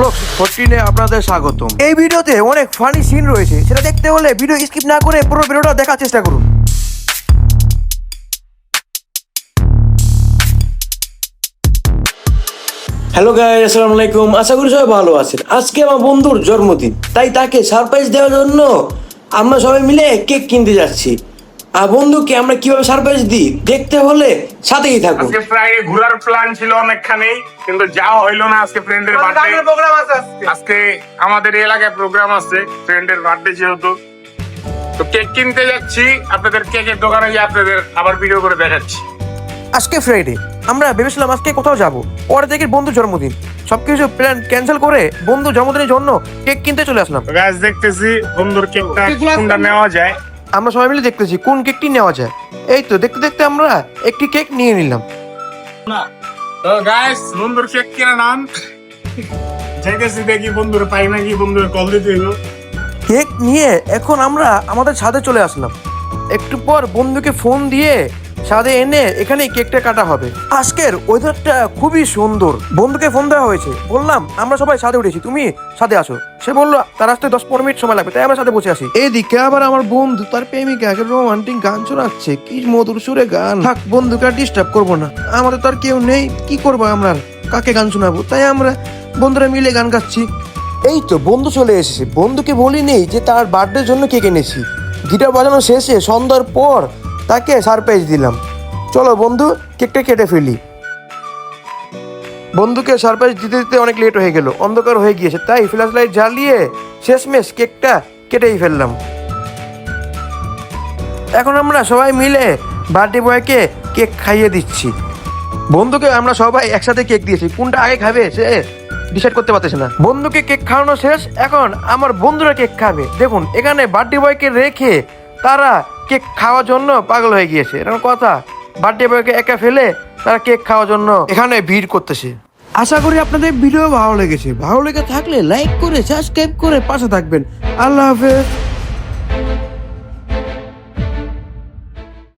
Blog ফোরটিনে আপনাদের স্বাগতম। এই ভিডিওতে অনেক ফানি সিন রয়েছে সেটা দেখতে হলে ভিডিও স্কিপ না করে পুরো ভিডিওটা দেখার চেষ্টা করুন। হ্যালো গাইস আসসালামু আলাইকুম। আশা করি সবাই ভালো আছেন। আজকে আমার বন্ধুর জন্মদিন তাই তাকে সারপ্রাইজ দেওয়ার জন্য আমরা সবাই মিলে কেক কিনতে যাচ্ছি। আর বন্ধুকে আমরা কীভাবে সারপ্রাইজ দিই? দেখতে হলে সাথেই থাকুন। আজকে প্রায় ঘোরার প্ল্যান ছিল অনেকখানি কিন্তু যাওয়া হইল না আজকে ফ্রেন্ডের বার্থডে প্রোগ্রাম আছে আজকে। আমাদের এলাকায় প্রোগ্রাম আছে ফ্রেন্ডের বার্থডে যেহেতু। তো কেক কিনতে যাচ্ছি আপনাদের কেকের দোকানে গিয়ে আপনাদের আবার ভিডিও করে দেখাচ্ছি। আজকে ফ্রাইডে আমরা ভেবেছিলাম আজকে কোথাও যাব। পরে দেখি বন্ধুর জন্মদিন। সবকিছু প্ল্যান ক্যান্সেল করে বন্ধু জন্মদিনের জন্য কেক কিনতে চলে আসলাম। তো গাছ দেখতেছি বন্ধুর কেকটা কোনটা নেওয়া যায়। আমরা সবাই মিলে দেখতেছি কোন কেকটি নেওয়া যায়। এই তো দেখতে দেখতে আমরা একটি কেক নিয়ে নিলাম। তো গাইস বন্ধুর কেক কিনে নাম? যাইতেছি দেখি বন্ধুর পাই নাকি বন্ধুর কল দিতে হইব কেক নিয়ে এখন আমরা আমাদের ছাদে চলে আসলাম। একটু পর বন্ধুকে ফোন দিয়ে ছাদে এনে এখানে কেকটা কাটা হবে। আজকের ওয়েদারটা খুবই সুন্দর। বন্ধুকে ফোন দেওয়া হয়েছে। বললাম আমরা সবাই ছাদে উঠেছি তুমি ছাদে আসো। সে বলল তার আসতে দশ পনেরো মিনিট সময় লাগবে তাই আমরা সাথে বসে আসি এইদিকে আবার আমার বন্ধু তার প্রেমিকাকে রোমান্টিক গান শোনাচ্ছে। কি মধুর সুরে গান। থাক বন্ধুকে আর ডিস্টার্ব করব না। আমাদের তো আর কেউ নেই কি করব আমরা আর? কাকে গান শোনাবো? তাই আমরা বন্ধুরা মিলে গান গাচ্ছি। এই তো বন্ধু চলে এসেছে। বন্ধুকে বলি নেই যে তার বার্থডের জন্য কেক এনেছি। গিটার বাজানো শেষে সন্ধ্যার পর তাকে সারপ্রাইজ দিলাম। চলো বন্ধু, কেকটা কেটে ফেলি। বন্ধুকে সারপ্রাইজ দিতে দিতে অনেক লেট হয়ে গেল, অন্ধকার হয়ে গিয়েছে, তাই ফ্ল্যাশ লাইট জ্বালিয়ে শেষমেশ কেকটা কেটেই ফেললাম। এখন আমরা সবাই মিলে বার্থডে বয়কে কেক খাইয়ে দিচ্ছি। বন্ধুকে আমরা সবাই একসাথে কেক দিয়েছি, কোনটা আগে খাবে সে ডিসাইড করতে পারতেছে না। বন্ধুকে কেক খাওয়ানো শেষ, এখন আমার বন্ধুরা কেক খাবে। দেখুন, এখানে বার্থডে বয়কে রেখে তারা কেক খাওয়ার জন্য পাগল হয়ে গিয়েছে। এরকম কথা। বার্থডে বয়কে একা ফেলে তারা কেক খাওয়ার জন্য এখানে ভিড় করতেছে। আশা করি আপনাদের ভিডিও ভালো লেগেছে। ভালো লেগে থাকলে লাইক করে সাবস্ক্রাইব করে পাশে থাকবেন। আল্লাহ হাফেজ।